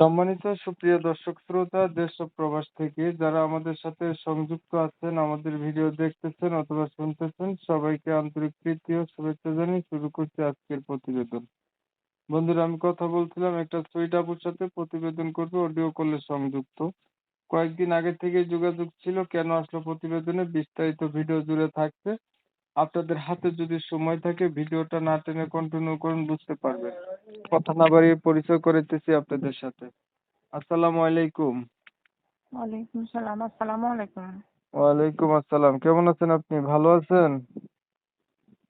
সম্মানিত সুপ্রিয় দর্শক শ্রোতা, দেশ ও প্রবাস থেকে যারা আমাদের সাথে সংযুক্ত আছেন, আমাদের ভিডিও দেখতেছেন অথবা শুনতেছেন, সবাইকে আন্তরিক প্রীতি ও শুভেচ্ছা জানিয়ে শুরু করছি আজকের প্রতিবেদন। বন্ধুরা, আমি কথা বলছিলাম, একটা সুইট আপুর সাথে প্রতিবেদন করবে, অডিও কলে সংযুক্ত। কয়েকদিন আগে থেকে যোগাযোগ ছিল, কেন আসলো প্রতিবেদনে, বিস্তারিত ভিডিও জুড়ে থাকছে। আপনাদের হাতে যদি সময় থাকে ভিডিওটা না টেনে কন্টিনিউ করুন বুঝতে পারবেন। কথা না বাড়িয়ে পরিচয় করিতেছি আপনাদের সাথে। আসসালামু আলাইকুম। ওয়ালাইকুম সালাম আসসালামু আলাইকুম। ওয়ালাইকুম আসসালাম। কেমন আছেন আপনি? ভালো আছেন?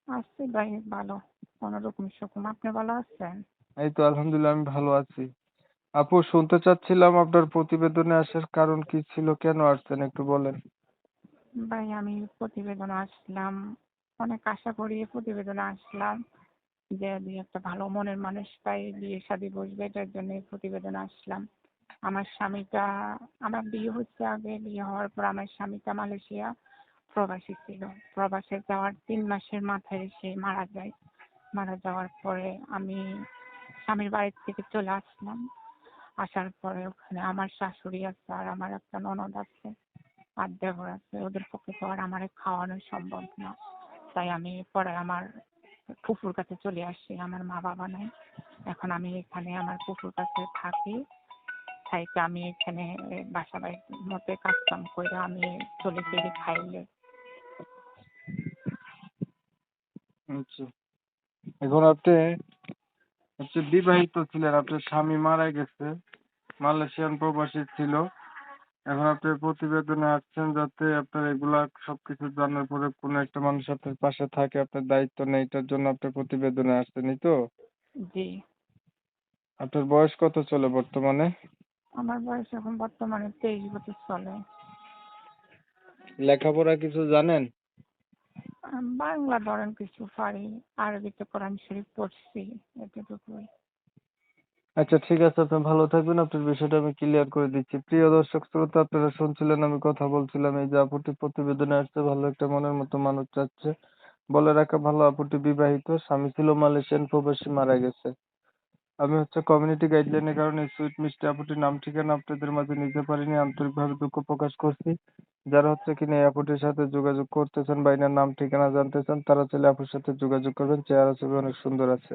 আছি ভাই ভালো। কোনোরকম সুকুম আপনি ভালো আছেন? এই তো আলহামদুলিল্লাহ আমি ভালো আছি। আপু শুনতে চাচ্ছিলাম আপনার প্রতিবেদনে আসার কারণ কি ছিল কেন আসছেন একটু বলেন। ভাই আমি প্রতিবেদন আসলাম অনেক আশা করি প্রতিবেদনে আসলাম যে দুই একটা ভালো মনের মানুষ পাই বিয়ে শাদি বসবে, এটার জন্য প্রতিবেদনে আসলাম। আমার স্বামীটা, আমার বিয়ে হচ্ছে আগে, বিয়ে হওয়ার পর আমার স্বামীটা মালয়েশিয়া প্রবাসী ছিল। প্রবাসে যাওয়ার তিন মাসের মাথায় সে মারা যায়। মারা যাওয়ার পরে আমি স্বামীর বাড়ির থেকে চলে আসলাম। আসার পরে ওখানে আমার শাশুড়ি আছে আর আমার একটা ননদ আছে আর দেবর আছে। ওদের পক্ষে তো আর আমার খাওয়ানো সম্ভব না। তাই আমি পরে আমার ফুফুর কাছে চলে আসি, আমার মা বাবা নাই। এখন আমি এখানে আমার ফুফুর কাছে থাকি। থাইকে আমি এখানে বাসা বাড়ির মধ্যে কাজ কাম করে আমি চলে ফিরে খাইলে। আচ্ছা। এখন আপনি হচ্ছে বিবাহিত ছিলেন, আপনার স্বামী মারা গেছে। মালয়েশিয়ান প্রবাসী ছিল। এখন আপনি প্রতিবেদনে আসছেন যাতে আপনার এগুলা সবকিছু জানার পরে কোনো একটা মানুষ আপনার পাশে থাকে আপনার দায়িত্ব নেই এটার জন্য আপনি প্রতিবেদনে আসছেন এই তো? জি। আপনার বয়স কত চলে বর্তমানে? আমার বয়স এখন বর্তমানে তেইশ বছর চলে। লেখাপড়া কিছু জানেন? বাংলা ধরেন কিছু পারি আরবিতে কোরআন শরীফ পড়ছি এতটুকুই। আচ্ছা ঠিক আছে। আপনি ভালো থাকবেন। আপনার বিষয়টা আমি ক্লিয়ার করে দিচ্ছি। প্রিয় দর্শক, শ্রোতা, আপনারা শুনছিলেন আমি কথা বলছিলাম, এই যে আপুটি প্রতিবেদনে আসছে, ভালো একটা মনের মতো মানুষ চাচ্ছে বলে রাখা ভালো, আপুটি বিবাহিত, স্বামী ছিল মালয়েশিয়ান, প্রবাসী মারা গেছে। আমি হচ্ছে কমিউনিটি গাইডলাইনের কারণে সুইট মিষ্টি আপুটির নাম, ঠিকানা আপনাদের মাঝে নিতে পারিনি। আন্তরিকভাবে দুঃখ প্রকাশ করছি। যারা হচ্ছে কিনা এই আপুটির সাথে যোগাযোগ করতে চান বা এনার নাম, ঠিকানা জানতে চান, তারা চাইলে আপুর সাথে যোগাযোগ করবেন। চেহারা ছবি অনেক সুন্দর আছে।